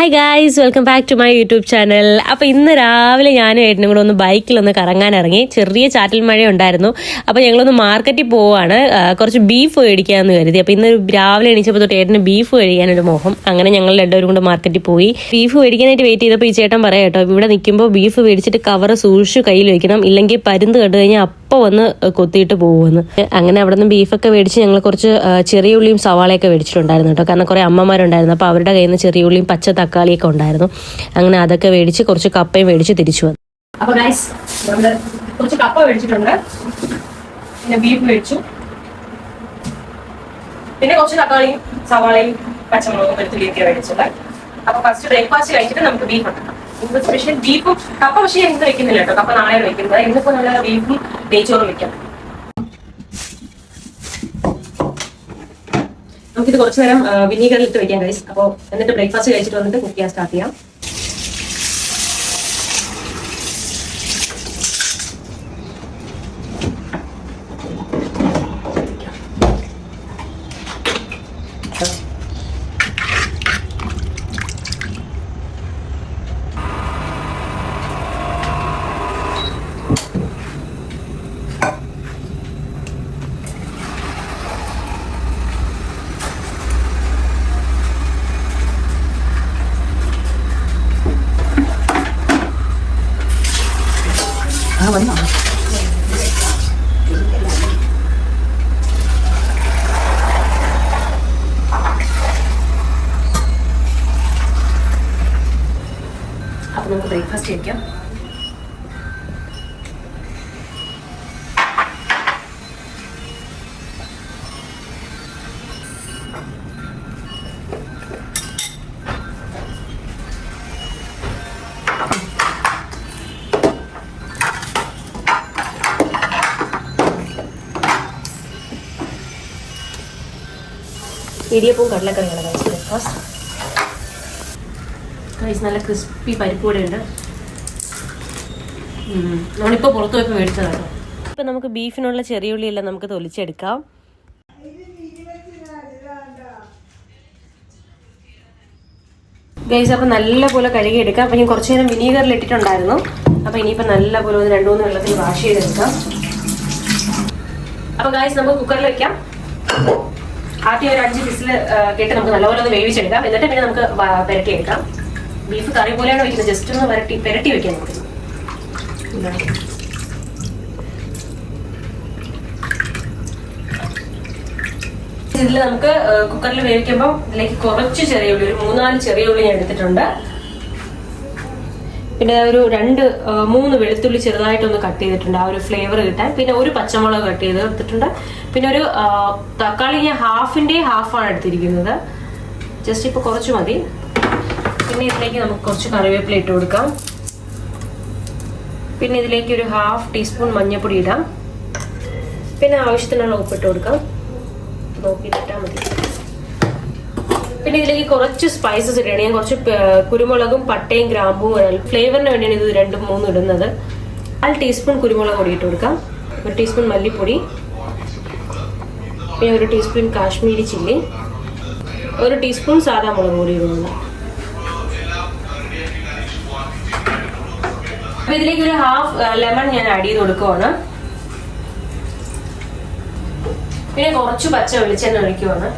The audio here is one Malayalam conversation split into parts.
Hi guys welcome back to my YouTube channel അപ്പോൾ ഇന്ന് രാവിലെ ഞാനും ഏട്ടനും കൂടെ ഒന്ന് ബൈക്കിലൊന്ന് കറങ്ങാൻ ഇറങ്ങി. ചെറിയ ചാറ്റൽ മഴ ഉണ്ടായിരുന്നു. അപ്പോൾ ഞങ്ങളൊന്ന് മാർക്കറ്റിൽ പോവാണ്. കുറച്ച് ബീഫ് മേടിക്കാമെന്ന് കരുതി. അപ്പോൾ ഇന്ന് രാവിലെ എണീച്ചപ്പോൾ തൊട്ട് ഏട്ടന് ബീഫ് മേടിക്കാനൊരു മോഹം. അങ്ങനെ ഞങ്ങൾ രണ്ടുപേരും കൂടെ മാർക്കറ്റിൽ പോയി. ബീഫ് മേടിക്കാനായിട്ട് വെയിറ്റ് ചെയ്തപ്പോൾ ഈ ചേട്ടൻ പറയാം കേട്ടോ ഇവിടെ നിൽക്കുമ്പോൾ ബീഫ് മേടിച്ചിട്ട് കവർ സൂക്ഷിച്ച് കയ്യിൽ വെക്കണം ഇല്ലെങ്കിൽ പരുന്ത് കണ്ടു കഴിഞ്ഞാൽ അപ്പോൾ വന്ന് കൊത്തിയിട്ട് പോകുമെന്ന് അങ്ങനെ അവിടെ നിന്ന് ബീഫൊക്കെ മേടിച്ച് ഞങ്ങൾ കുറച്ച് ചെറിയ ഉള്ളിയും സവാളയൊക്കെ മേടിച്ചിട്ടുണ്ടായിരുന്നു കേട്ടോ. കാരണം കുറേ അമ്മമാരുണ്ടായിരുന്നു. അപ്പോൾ അവരുടെ കയ്യിൽ നിന്ന് ചെറിയ ഉള്ളിയും പച്ച തക്കാളിയൊക്കെ ഉണ്ടായിരുന്നു. അങ്ങനെ അതൊക്കെ മേടിച്ച് കുറച്ച് കപ്പയും മേടിച്ച് തിരിച്ചു വന്നു. അപ്പോൾ ഗൈസ് നമ്മൾ കുറച്ച് കപ്പ മേടിച്ചിട്ടുണ്ട്. പിന്നെ ബീഫ് മേടിച്ചു. പിന്നെ കുറച്ച് തക്കാളിയും സവാളയും പച്ചമുളകും വെളുത്തുള്ളിയൊക്കെ മേടിച്ചത്. അപ്പൊ ഫസ്റ്റ് ബ്രേക്ക്ഫാസ്റ്റ് കഴിച്ചിട്ട് നമുക്ക് ബീഫ് ഉണ്ടാക്കാം ഇന്ന് സ്പെഷ്യൽ ബീഫും കപ്പ പക്ഷേ ഇന്ന് വെക്കുന്നില്ല കേട്ടോ. കപ്പ നാളെ വെക്കുന്നത്. ഇന്നിപ്പോ നമ്മൾ ബീഫും നെയ്ച്ചോറും വെക്കാം. നമുക്കിത് കുറച്ചു നേരം വിനീഗറിലിട്ട് വെക്കാം ഗൈസ് അപ്പോൾ എന്നിട്ട് ബ്രേക്ക്ഫാസ്റ്റ് കഴിച്ചിട്ട് വന്നിട്ട് കുക്ക് ചെയ്യാൻ സ്റ്റാർട്ട് ചെയ്യാം. അപ്പൊ നമുക്ക് ബ്രേക്ക്ഫാസ്റ്റ് കഴിക്കാം. ഇടിയപ്പവും കടലക്കറിയാണ് കഴിച്ച് ബ്രേക്ക്ഫാസ്റ്റ് റൈസ് നല്ല ക്രിസ്പി പരിപ്പ് കൂടെ ഉണ്ട് നമ്മളിപ്പോൾ പുറത്ത് പോയപ്പോൾ മേടിച്ചതാണ് ഇപ്പം നമുക്ക് ബീഫിനുള്ള ചെറിയ ഉള്ളിയെല്ലാം നമുക്ക് തൊലിച്ചെടുക്കാം. ഗൈസ് അപ്പം നല്ലപോലെ കഴുകിയെടുക്കാം. അപ്പോൾ ഞാൻ കുറച്ച് നേരം വിനീഗറിൽ ഇട്ടിട്ടുണ്ടായിരുന്നു. അപ്പോൾ ഇനിയിപ്പോൾ നല്ലപോലെ ഒന്ന് രണ്ടു മൂന്ന് വെള്ളത്തിൽ വാഷ് ചെയ്തെടുക്കാം. അപ്പോൾ ഗൈസ് നമുക്ക് കുക്കറിൽ വെക്കാം. ആദ്യം ഒരു അഞ്ച് വിസിൽ കേട്ട് നമുക്ക് നല്ലപോലെ ഒന്ന് വേവിച്ചെടുക്കാം. എന്നിട്ട് പിന്നെ നമുക്ക് പെരട്ടി പുരട്ടിയെടുക്കാം ബീഫ് കറി പോലെയാണ് വയ്ക്കുന്നത് ജസ്റ്റ് ഒന്ന് വരട്ടി പുരട്ടി വെക്കാം നമുക്ക് ഇതാ. ഇതിൽ നമുക്ക് കുക്കറിൽ വേവിക്കുമ്പോൾ ഇതിലേക്ക് കുറച്ച് ചെറിയ ഉള്ളി ഒരു മൂന്നാൽ ചെറിയ ഉള്ളി ഞാൻ എടുത്തിട്ടുണ്ട്. പിന്നെ ഒരു രണ്ട് മൂന്ന് വെളുത്തുള്ളി ചെറുതായിട്ടൊന്ന് കട്ട് ചെയ്തിട്ടുണ്ട്. ആ ഒരു ഫ്ലേവർ കിട്ടാൻ. പിന്നെ ഒരു പച്ചമുളക് കട്ട് ചെയ്ത് എടുത്തിട്ടുണ്ട് പിന്നെ ഒരു തക്കാളി ഞാൻ ഹാഫിന്റെ ഹാഫാണ് എടുത്തിരിക്കുന്നത്. ജസ്റ്റ് ഇപ്പൊ കുറച്ച് മതി. പിന്നെ ഇതിലേക്ക് നമുക്ക് കുറച്ച് കറിവേപ്പില ഇട്ട് കൊടുക്കാം. പിന്നെ ഇതിലേക്ക് ഒരു ഹാഫ് ടീസ്പൂൺ മഞ്ഞൾപ്പൊടി ഇടാം. പിന്നെ ആവശ്യത്തിനുള്ള ഉപ്പിട്ട് കൊടുക്കാം. നോക്കിയിട്ടാ മതി. പിന്നെ ഇതിലേക്ക് കുറച്ച് സ്പൈസസ് ഇടുകയാണ് ഞാൻ കുറച്ച് കുരുമുളകും പട്ടയും ഗ്രാമ്പും ഫ്ലേവറിന് വേണ്ടിയാണ് ഇത് രണ്ടും മൂന്നും ഇടുന്നത്. കാൽ ടീസ്പൂൺ കുരുമുളക് പൊടി ഇട്ട് കൊടുക്കാം. ഒരു ടീസ്പൂൺ മല്ലിപ്പൊടി. പിന്നെ ഒരു ടീസ്പൂൺ കാശ്മീരി ചില്ലി. ഒരു ടീസ്പൂൺ സാദാ മുളക് പൊടി ഇടുന്നത്. അപ്പൊ ഇതിലേക്ക് ഒരു ഹാഫ് ലെമൺ ഞാൻ ആഡ് ചെയ്ത് കൊടുക്കുവാണ്. പിന്നെ കുറച്ച് പച്ച വെളിച്ചെണ്ണ ഒഴിക്കുവാണ്.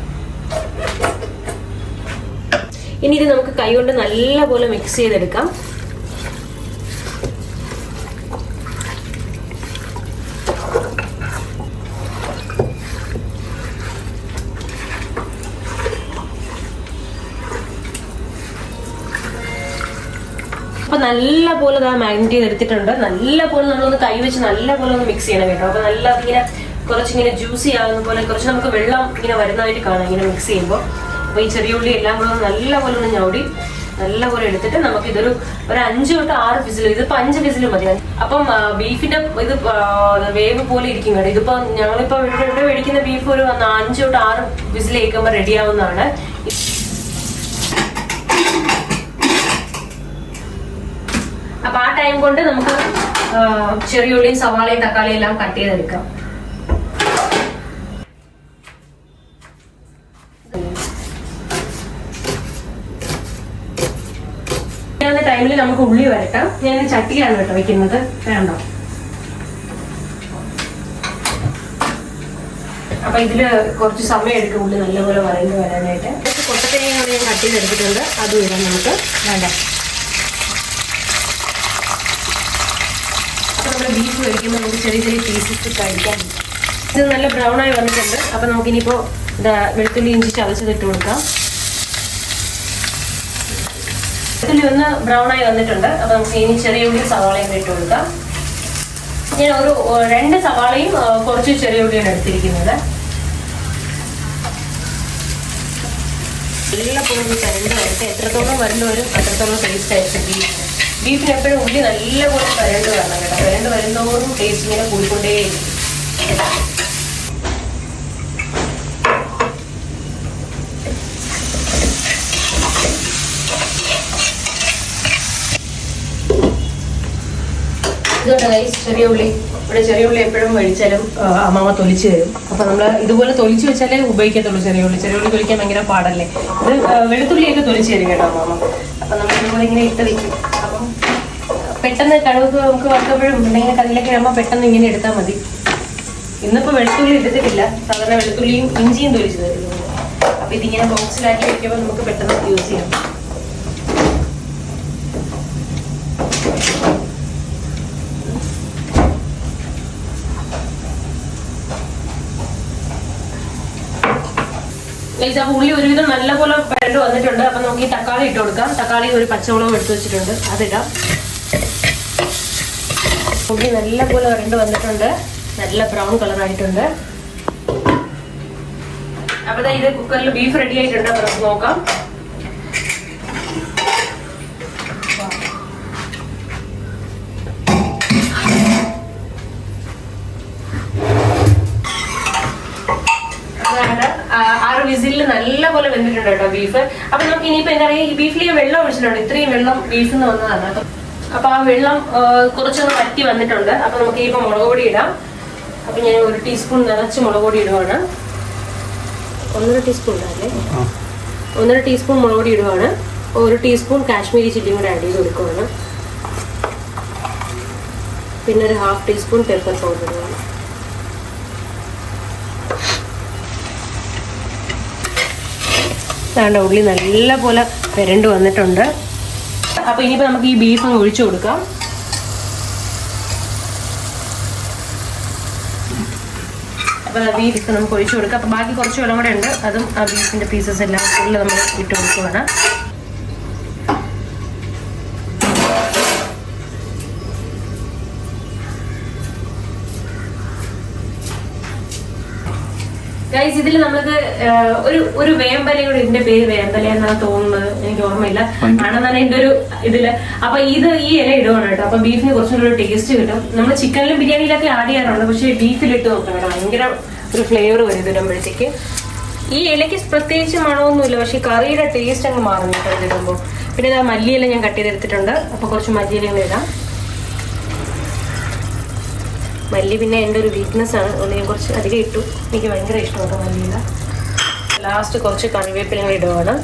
ഇനി ഇത് നമുക്ക് കൈകൊണ്ട് നല്ലപോലെ മിക്സ് ചെയ്തെടുക്കാം. അപ്പൊ നല്ലപോലെ പോലെ ആ മാഗ്നറ്റ് ചെയ്തെടുത്തിട്ടുണ്ട്. നല്ല പോലെ നമ്മളൊന്ന് കൈ വെച്ച് നല്ലപോലെ ഒന്ന് മിക്സ് ചെയ്യണം കേട്ടോ. അപ്പൊ നല്ല ഇങ്ങനെ കുറച്ചിങ്ങനെ ജ്യൂസി ആകുന്ന പോലെ കുറച്ച് നമുക്ക് വെള്ളം ഇങ്ങനെ വരുന്നതായിട്ട് കാണാം ഇങ്ങനെ മിക്സ് ചെയ്യുമ്പോൾ. അപ്പൊ ഈ ചെറിയ ഉള്ളി എല്ലാം കൂടെ നല്ലപോലെ നല്ല പോലെ ഒന്ന് ഞൗടി നല്ല പോലെ എടുത്തിട്ട് നമുക്ക് ഇതൊരു ഒരു അഞ്ച് തൊട്ട് ആറ് ഫിസിൽ ഇതിപ്പോ അഞ്ച് വിസിൽ മതി. അപ്പം ബീഫിന്റെ ഇത് വേവ് പോലെ ഇരിക്കും കേട്ടോ. ഇതിപ്പോ ഞങ്ങളിപ്പോ ഇവിടെ മേടിക്കുന്ന ബീഫ് ഒരു അഞ്ചു തൊട്ട് ആറ് വിസിൽ കേൾക്കുമ്പോൾ റെഡി ആവുന്നതാണ്. അപ്പൊ ആ ടൈം കൊണ്ട് നമുക്ക് ചെറിയ ഉള്ളിയും സവാളയും തക്കാളിയും എല്ലാം കട്ട് ചെയ്തെടുക്കാം ഇങ്ങനെ ടൈമിൽ നമുക്ക് ഉള്ളി വരട്ടാം. ഞാൻ ചട്ടിയാണ് കേട്ടോ വെക്കുന്നത്. വേണ്ടോ അപ്പൊ ഇതിൽ കുറച്ച് സമയം എടുക്കും ഉള്ളി നല്ലപോലെ വരണ്ട് വരാനായിട്ട്. കൊട്ടത്തേങ്ങ കൂടി ഞാൻ കട്ട് ചെയ്തെടുത്തിട്ടുണ്ട് അതും ഇടാം നമുക്ക്. വേണ്ട. അപ്പൊ നമ്മൾ ബീഫ് കഴിക്കുമ്പോൾ നമുക്ക് ചെറിയ ചെറിയ പീസസ് കഴിക്കാൻ ഇത് നല്ല ബ്രൗൺ ആയി വന്നിട്ടുണ്ട്. അപ്പൊ നമുക്ക് ഇനിയിപ്പോ വെളുത്തുള്ളി ഇഞ്ചി ചതച്ചതിട്ട് കൊടുക്കാം. വെളുത്തുള്ളി ഒന്ന് ബ്രൗൺ ആയി വന്നിട്ടുണ്ട്. അപ്പൊ നമുക്ക് ഇനി ചെറിയ ഉള്ളി സവാളയും ഇട്ട് കൊടുക്കാം. ഞാൻ ഒരു രണ്ട് സവാളയും കുറച്ച് ചെറിയ ഉള്ളിയാണ് എടുത്തിരിക്കുന്നത്. നല്ല പോലെ കരണ്ട് വരട്ടെ. എത്രത്തോളം വരണ്ട് വരും അത്രത്തോളം ടേസ്റ്റ് ആയിരിക്കും. ബീഫ് ബീഫിന് എപ്പോഴും ഉള്ളി നല്ലപോലെ കരണ്ട് വരണം കേട്ടോ. കരണ്ട് വരുന്നതോറും ടേസ്റ്റ് ഇങ്ങനെ കൂടിക്കൊണ്ടേയിരിക്കും. ഇതുകൊണ്ട് ഗൈസ് ചെറിയ ഉള്ളി. ഇവിടെ ചെറിയ ഉള്ളി എപ്പോഴും കഴിച്ചാലും അമ്മാമ തൊലിച്ച് തരും. അപ്പൊ നമ്മൾ ഇതുപോലെ തൊലിച്ച് വെച്ചാലേ ഉപയോഗിക്കത്തുള്ളൂ ചെറിയ ഉള്ളി. ചെറിയ ഉള്ളി തൊലിക്കാൻ ഭയങ്കര പാടല്ലേ? ഇത് വെളുത്തുള്ളിയൊക്കെ തൊലിച്ച് തരും കേട്ടോ അമ്മാമ. അപ്പൊ നമ്മൾ ഇതുപോലെ ഇങ്ങനെ ഇട്ട് വെക്കും. അപ്പം പെട്ടെന്ന് കടുവ് നമുക്ക് വറുത്തപ്പോഴും ഉണ്ടെങ്കിൽ കല്ലിലൊക്കെ ആകുമ്പോൾ പെട്ടെന്ന് ഇങ്ങനെ എടുത്താൽ മതി. ഇന്നിപ്പോ വെളുത്തുള്ളി എടുത്തിട്ടില്ല. സാധാരണ വെളുത്തുള്ളിയും ഇഞ്ചിയും തൊലിച്ച് തരുന്നു അപ്പൊ ഇതിങ്ങനെ ബോക്സിലാക്കി വെക്കുമ്പോൾ നമുക്ക് പെട്ടെന്ന് യൂസ് ചെയ്യാം. ഗൈസ് ആ ഉള്ളി ഒരുവിധം നല്ലപോലെ വരണ്ട് വന്നിട്ടുണ്ട്. അപ്പൊ നമുക്ക് ഈ തക്കാളി ഇട്ട് കൊടുക്കാം. തക്കാളി ഒരു പച്ചമുളകും എടുത്തു വെച്ചിട്ടുണ്ട്. അതിടാം. ഉള്ളി നല്ലപോലെ വരണ്ട് വന്നിട്ടുണ്ട്. നല്ല ബ്രൗൺ കളർ ആയിട്ടുണ്ട്. അപ്പൊ ഇത് കുക്കറിൽ ബീഫ് റെഡി ആയിട്ടുണ്ട്. അപ്പൊ നമുക്ക് നോക്കാം അതാണ് ആ- ആറ് വിസിലിൽ നല്ലപോലെ വെന്തിട്ടുണ്ട് കേട്ടോ ബീഫ്. അപ്പൊ നമുക്ക് ഇനിയിപ്പോ എന്താ പറയുക ഈ ബീഫിൽ വെള്ളം ഒഴിച്ചിട്ടുണ്ട്. ഇത്രയും വെള്ളം ബീഫിൽ നിന്ന് വന്നതാണ് അപ്പൊ അപ്പൊ ആ വെള്ളം കുറച്ചൊന്ന് വറ്റി വന്നിട്ടുണ്ട്. അപ്പൊ നമുക്ക് ഇപ്പൊ മുളക് പൊടി ഇടാം. അപ്പൊ ഞാൻ ഒരു ടീസ്പൂൺ നിറച്ച് മുളക് പൊടി ഇടുവാണ്. ഒന്നര ടീസ്പൂൺ അല്ലേ ഒന്നര ടീസ്പൂൺ മുളക് പൊടി ഇടുവാണ്. ഒരു ടീസ്പൂൺ കാശ്മീരി ചില്ലിയും കൂടെ ആഡ് ചെയ്ത് കൊടുക്കുവാണ്. പിന്നെ ഒരു ഹാഫ് ടീസ്പൂൺ പെപ്പർ പൗഡർ ഇടുവാണ്. വേണ്ട ഉള്ളി നല്ല പോലെ പെരണ്ട് വന്നിട്ടുണ്ട്. അപ്പോൾ ഇനിയിപ്പോ നമുക്ക് ഈ ബീഫ് ഒഴിച്ചു കൊടുക്കാം. അപ്പോൾ ബീഫ് നമുക്ക് ഒഴിച്ചു കൊടുക്കാം. അപ്പൊ ബാക്കി കുറച്ച് വെള്ളം കൂടെ ഉണ്ട്. അതും ആ ബീഫിന്റെ പീസസ് എല്ലാം ഫുള്ള് നമ്മൾ ഇട്ട് കൊടുക്കുവാണ്. ഗൈസ് ഇതിൽ നമ്മൾക്ക് ഒരു ഒരു വേമ്പലയുടെ ഇതിന്റെ പേര് വേമ്പല എന്നാണ് തോന്നുന്നത്. എനിക്ക് ഓർമ്മയില്ല. ആണെന്നാണ് എന്റെ ഒരു ഇതിൽ. അപ്പൊ ഇത് ഈ ഇല ഇടുവാണ് കേട്ടോ. അപ്പൊ ബീഫിന് കുറച്ചും കൂടി ടേസ്റ്റ് കിട്ടും. നമ്മൾ ചിക്കനിലും ബിരിയാണിയിലൊക്കെ ആഡ് ചെയ്യാറുണ്ട്. പക്ഷെ ബീഫിൽ ഇട്ട് നോക്കണം കേട്ടോ. ഭയങ്കര ഒരു ഫ്ലേവർ വരും ഇതിടുമ്പോഴത്തേക്ക് ഈ ഇലയ്ക്ക് പ്രത്യേകിച്ച് മണമൊന്നുമില്ല. പക്ഷെ ഈ കറിയുടെ ടേസ്റ്റ് അങ്ങ് മാറുന്നു കേട്ടോ ഇതിടുമ്പോൾ പിന്നെ ഇതാ മല്ലിയില ഞാൻ കട്ട് ചെയ്തെടുത്തിട്ടുണ്ട്. അപ്പൊ കുറച്ച് മല്ലിയില ഇടാം. മല്ലി പിന്നെ എന്റെ ഒരു വീക്ക്നെസ് ആണ്. അതുകൊണ്ട് ഞാൻ കുറച്ച് അധികം ഇട്ടു. എനിക്ക് ഭയങ്കര ഇഷ്ടമാണ് മല്ലിയില. ലാസ്റ്റ് കുറച്ച് കറിവേപ്പിലങ്ങൾ ഇടുവാണ്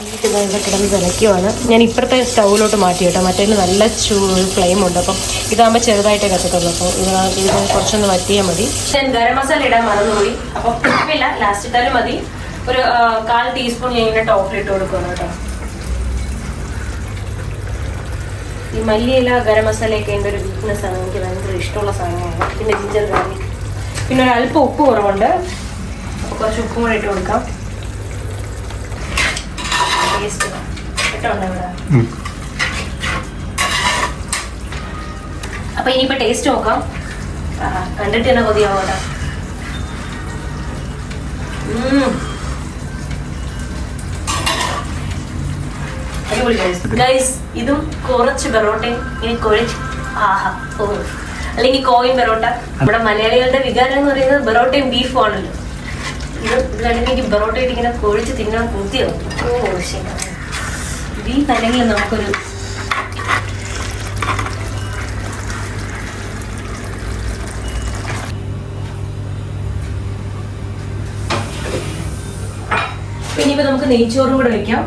ബീഫ് ഇതാ ഇവിടെ കിടന്ന് തിളയ്ക്കുവാണ് ഞാൻ ഇപ്പുറത്തെ സ്റ്റൗവിലോട്ട് മാറ്റി കേട്ടോ. മറ്റേ നല്ല ചൂ ഫ്ലെയിം ഉണ്ട്. അപ്പം ഇതാകുമ്പോൾ ചെറുതായിട്ടേ കത്തിട്ടുള്ളൂ അപ്പോൾ ഇത് ഇത് കുറച്ചൊന്ന് വറ്റിയാൽ മതി. ഞാൻ ഗരം മസാല ഇടാൻ മറന്നുപോയി. അപ്പോൾ കുഴപ്പമില്ല. ലാസ്റ്റ് ഇട്ടാലും മതി. ഒരു കാൽ ടീസ്പൂൺ ഞാൻ ഇങ്ങനെ ടോപ്പിൽ ഇട്ട് കൊടുക്കണം കേട്ടോ. ഈ മല്ലിയില ഗരം മസാലയൊക്കെ എന്റെ ഒരു വീക്ക്നെസ് ആണ്. എനിക്ക് ഭയങ്കര ഇഷ്ടമുള്ള സാധനമാണ്. പിന്നെ ജിഞ്ചർ ഗാർലിക് പിന്നെ ഒരു അല്പം ഉപ്പ് കുറവുണ്ട്. അപ്പോൾ കുറച്ച് ഉപ്പും കൂടി ഇട്ട് കൊടുക്കാം. ടേസ്റ്റ് അപ്പൊ ഇനിയിപ്പോ ടേസ്റ്റ് നോക്കാം. കണ്ടിട്ട് തന്നെ കൊതിയാവോട്ടാ. അടിപൊളി ഗൈസ് ഇതും കുറച്ച് പെറോട്ടയും ഇനി കുഴച്ച് ആഹാ ഓ. അല്ലെങ്കിൽ കോയും പെറോട്ട. നമ്മുടെ മലയാളികളുടെ വികാരം എന്ന് പറയുന്നത് പെറോട്ടയും ബീഫും ആണല്ലോ. ബ്ലഡിലേക്ക് പൊറോട്ട ഓ ശരി. നമുക്കൊരു നമുക്ക് നെയ്ച്ചോറും കൂടെ വെക്കാം.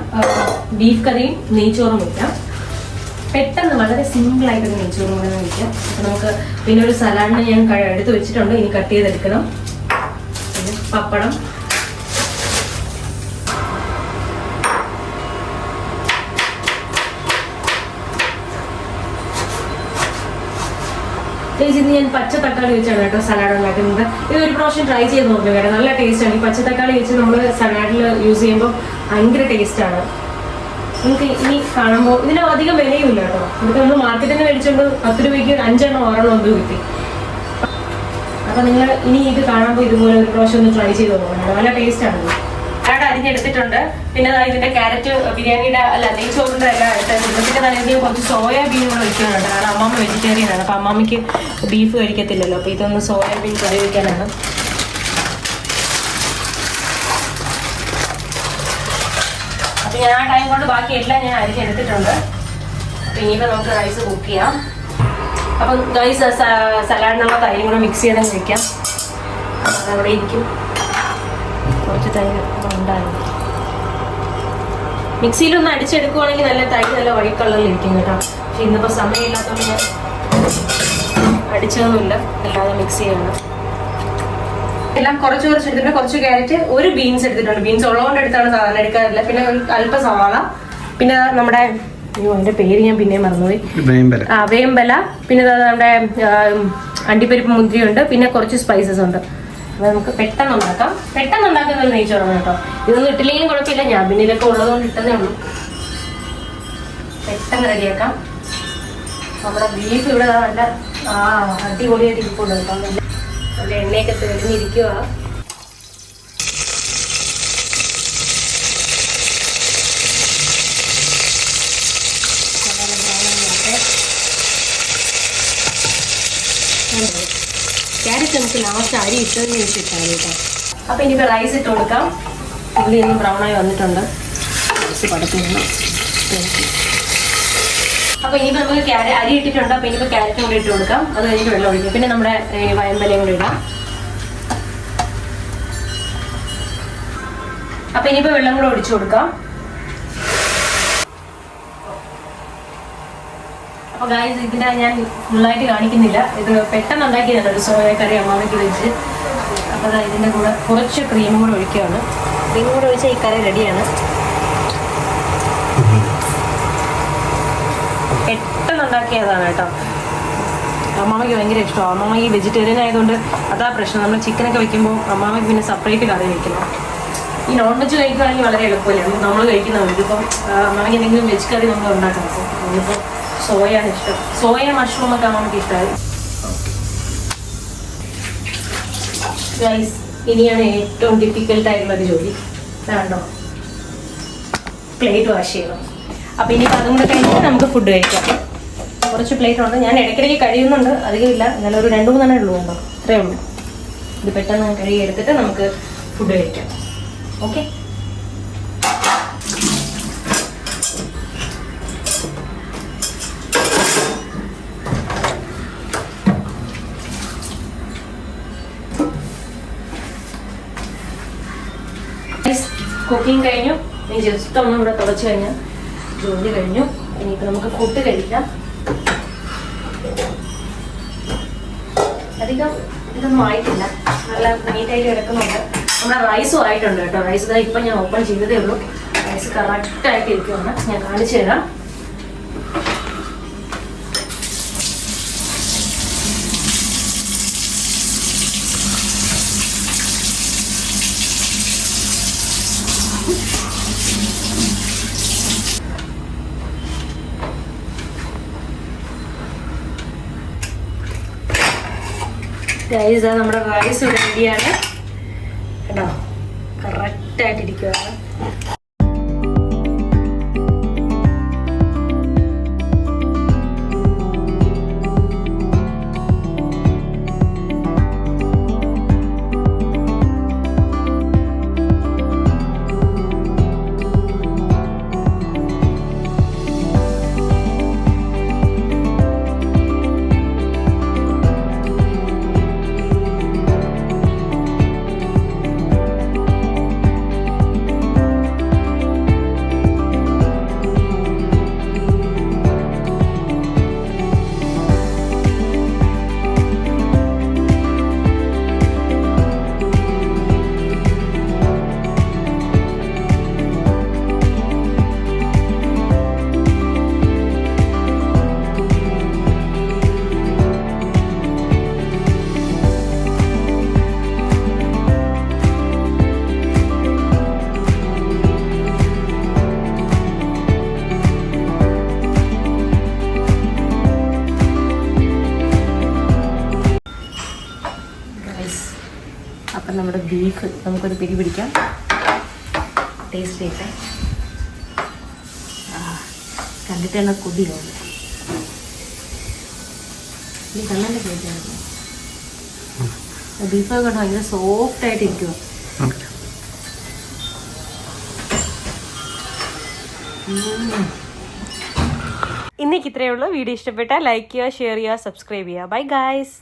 ബീഫ് കറിയും നെയ്ച്ചോറും വെക്കാം. പെട്ടെന്ന് വളരെ സിമ്പിൾ ആയിട്ടൊരു നെയ്ച്ചോറും കൂടെ വെക്കാം. നമുക്ക് പിന്നെ ഒരു സലാഡിന് ഞാൻ എടുത്ത് വെച്ചിട്ടുണ്ട്. ഇനി കട്ട് ചെയ്തെടുക്കണം. പപ്പടം. ചേച്ചി ഞാൻ പച്ച തക്കാളി വെച്ചാണ് കേട്ടോ സലാഡ് ഉണ്ടാക്കുന്നത്. ഇത് ഒരു പ്രാവശ്യം ട്രൈ ചെയ്ത് നോക്കുക കേട്ടോ. നല്ല ടേസ്റ്റാണ് ഈ പച്ച തക്കാളി വെച്ച് നമ്മൾ സലാഡിൽ യൂസ് ചെയ്യുമ്പോൾ ഭയങ്കര ടേസ്റ്റ് ആണ്. നമുക്ക് ഇനി കാണുമ്പോൾ ഇതിന് അധികം വിലയുമില്ല കേട്ടോ. നമുക്ക് നമ്മൾ മാർക്കറ്റിൽ നിന്ന് മേടിച്ചുകൊണ്ട് പത്ത് രൂപയ്ക്ക് അഞ്ചെണ്ണം ആറെണ്ണം ഒന്നും കിട്ടി? അപ്പൊ നിങ്ങൾ ഇനി ഇത് കാണുമ്പോൾ ഇതുപോലെ ഒരു പ്രാവശ്യം ഒന്ന് ട്രൈ ചെയ്ത് നോക്കണം. നല്ല ടേസ്റ്റ് ആണ് അതായത് അരിഞ്ഞെടുത്തിട്ടുണ്ട് പിന്നെ ഇതിന്റെ ക്യാരറ്റ് ബിരിയാണിയുടെ അല്ല നെയ്ച്ചോറിന്റെ എല്ലാം പിന്നെ കുറച്ച് സോയാബീൻ കൂടെ വെക്കുന്നുണ്ട് കാരണം അമ്മമ്മ വെജിറ്റേറിയൻ ആണ്. അപ്പൊ അമ്മമ്മയ്ക്ക് ബീഫ് കഴിക്കത്തില്ലല്ലോ. അപ്പൊ ഇതൊന്ന് സോയാബീൻ കറി വെക്കാനാണ് അപ്പൊ ഞാൻ ആ ടൈം കൊണ്ട് ബാക്കി എല്ലാം ഞാൻ അരിഞ്ഞെടുത്തിട്ടുണ്ട് അപ്പൊ ഇനിയിപ്പോ നമുക്ക് റൈസ് കുക്ക് ചെയ്യാം. അപ്പം ഗൈസ് സലാഡിനുള്ള തൈരും കൂടെ മിക്സ് ചെയ്ത് കഴിക്കാം അതവിടെ ഇരിക്കും. കുറച്ച് തൈര് ഉണ്ടായിരുന്നു മിക്സിയിലൊന്ന് അടിച്ചെടുക്കുവാണെങ്കിൽ നല്ല തൈര് നല്ല വൈറ്റ് കളറിൽ ഇരിക്കും കേട്ടോ. പക്ഷെ ഇന്നിപ്പോൾ സമയമില്ലാത്തതുകൊണ്ട് ഞാൻ അടിച്ചതൊന്നുമില്ല. അല്ലാതെ മിക്സ് ചെയ്യണം. എല്ലാം കുറച്ച് കുറച്ച് എടുത്തിട്ടുണ്ട്. കുറച്ച് ക്യാരറ്റ് ഒരു ബീൻസ് എടുത്തിട്ടുണ്ട്. ബീൻസ് ഉള്ളതുകൊണ്ട് എടുത്താണ് സാധാരണ എടുക്കാറില്ല. പിന്നെ അല്പ സവാള. പിന്നെ നമ്മുടെ അയ്യോ അതിന്റെ പേര് ഞാൻ പിന്നെ മറന്നുപോയി. ആ വേമ്പല. പിന്നെ നമ്മുടെ അണ്ടിപ്പരിപ്പ് മുന്തിരിയുണ്ട്. പിന്നെ കുറച്ച് സ്പൈസസ് ഉണ്ട്. അപ്പൊ നമുക്ക് പെട്ടെന്ന് ഉണ്ടാക്കാം. പെട്ടെന്ന് ഉണ്ടാക്കുന്ന ഒരു നെയ്ച്ചോറാണ് കേട്ടോ. ഇതൊന്നും ഇട്ടില്ലെങ്കിലും കുഴപ്പമില്ല. ഞാൻ പിന്നെ ഇതൊക്കെ ഉള്ളതുകൊണ്ട് ഇട്ടതേ ഉള്ളൂ. പെട്ടെന്ന് റെഡിയാക്കാം. നമ്മുടെ ബീഫ് ഇവിടെ നല്ല ആ അടിപൊളിയായിട്ട് ഇരിപ്പുണ്ട് കേട്ടോ. നല്ല എണ്ണയൊക്കെ തെളിഞ്ഞിരിക്കുക ക്യാരറ്റ് നമുക്ക് ലാസ്റ്റ് അരി ഇട്ടതിന് ശേഷം ഇട്ടാൽ കേട്ടോ അപ്പം ഇനിയിപ്പോൾ റൈസ് ഇട്ട് കൊടുക്കാം ഉള്ളി ബ്രൗൺ ആയി വന്നിട്ടുണ്ട് റൈസ് പടത്തുന്നു അപ്പൊ ഇനിയിപ്പോ നമുക്ക് ക്യാര- അരി ഇട്ടിട്ടുണ്ട് അപ്പോൾ ഇനിയിപ്പോൾ ക്യാരറ്റും കൂടി ഇട്ട് കൊടുക്കാം അത് കഴിഞ്ഞിട്ട് വെള്ളം ഒഴിക്കും പിന്നെ നമ്മുടെ വയമ്പലയും കൂടി ഇടാം അപ്പം ഇനിയിപ്പോൾ വെള്ളം കൂടെ ഒഴിച്ചു കൊടുക്കാം. അപ്പൊ ഗായ്സ് ഇതിനെ ഞാൻ ഫുള്ളായിട്ട് കാണിക്കുന്നില്ല. ഇത് പെട്ടെന്ന് ഉണ്ടാക്കിയതാണ് ഒരു സോയ കറി അമ്മാവയ്ക്ക് വെച്ച്. അപ്പൊ അതാ ഇതിന്റെ കൂടെ കുറച്ച് ക്രീമും കൂടെ ഒഴിക്കുകയാണ്. ക്രീം കൂടെ ഒഴിച്ചാൽ ഈ കറി റെഡിയാണ് പെട്ടെന്ന് ഉണ്ടാക്കിയതാണ് കേട്ടോ. അമ്മാമയ്ക്ക് ഭയങ്കര ഇഷ്ടമാണ്. അമ്മാമ ഈ വെജിറ്റേറിയൻ ആയതുകൊണ്ട് അതാ പ്രശ്നം. നമ്മൾ ചിക്കനൊക്കെ വെക്കുമ്പോൾ അമ്മാമയ്ക്ക് പിന്നെ സെപ്പറേറ്റ് കറി വെക്കണം ഈ നോൺ വെജ് കഴിക്കുകയാണെങ്കിൽ വളരെ എളുപ്പമല്ലേ? നമ്മൾ കഴിക്കുന്ന ഇതിപ്പം അമ്മാമയ്ക്ക് എന്തെങ്കിലും വെജ് കറി നമ്മൾ ഉണ്ടാക്കണം. അപ്പോൾ സോയാണ് ഇഷ്ടം സോയ മഷ്റൂം ഒക്കെ നമുക്ക് ഇഷ്ടമായി ഇനിയാണ് ഏറ്റവും ഡിഫിക്കൽട്ട് ആയിട്ടുള്ള ഒരു ജോലി. വേണ്ടോ പ്ലേറ്റ് വാഷ് ചെയ്യണം. അപ്പൊ ഇനി അതും കൂടെ കഴിഞ്ഞിട്ട് നമുക്ക് ഫുഡ് കഴിക്കാം. കുറച്ച് പ്ലേറ്റ് ഉണ്ട്. ഞാൻ ഇടയ്ക്കിടയ്ക്ക് കഴിയുന്നുണ്ട്. അധികമില്ല എന്നാലും ഒരു രണ്ട് മൂന്നെണ്ണം ഉള്ളൂ ഉണ്ടോ അത്രേ ഉള്ളൂ. ഇത് പെട്ടെന്ന് കഴുകി എടുത്തിട്ട് നമുക്ക് ഫുഡ് കഴിക്കാം. ഓക്കെ കുക്കിംഗ് കഴിഞ്ഞു. ഇനി ജസ്റ്റ് ഒന്നും ഇവിടെ തുടച്ചു കഴിഞ്ഞാൽ ജോലി കഴിഞ്ഞു. ഇനിയിപ്പോൾ നമുക്ക് ഫുഡ് കഴിക്കാം. അധികം ഇതൊന്നും ആയിട്ടില്ല. നല്ല നീറ്റായിട്ട് കിടക്കുന്നുണ്ട്. നമ്മുടെ റൈസും ആയിട്ടുണ്ട് കേട്ടോ. റൈസ് ഇതാ ഇപ്പം ഞാൻ ഓപ്പൺ ചെയ്തതേ ഉള്ളൂ. റൈസ് കറക്റ്റായിട്ട് ഇരിക്കുവാണ് ഞാൻ കാണിച്ചു തരാം. ഗൈസ് നമ്മുടെ റൈസ് റെഡിയാണ് അപ്പം നമ്മുടെ ബീഫ് നമുക്കൊരു പിരി പിടിക്കാം. ടേസ്റ്റ് ചെയ്യട്ടെ കണ്ടിട്ട് തന്നെ കൊതിയാവും ഇത് കണ്ണന്റെ കേട്ടാണ് ബീഫൊക്കെ കണ്ടോ? ഭയങ്കര സോഫ്റ്റ് ആയിട്ട് ഇരിക്കുമോ ഇന്നേക്ക് ഇത്രയേ ഉള്ളൂ. വീഡിയോ ഇഷ്ടപ്പെട്ടാൽ ലൈക്ക് ചെയ്യുക ഷെയർ ചെയ്യുക സബ്സ്ക്രൈബ് ചെയ്യുക. Bye guys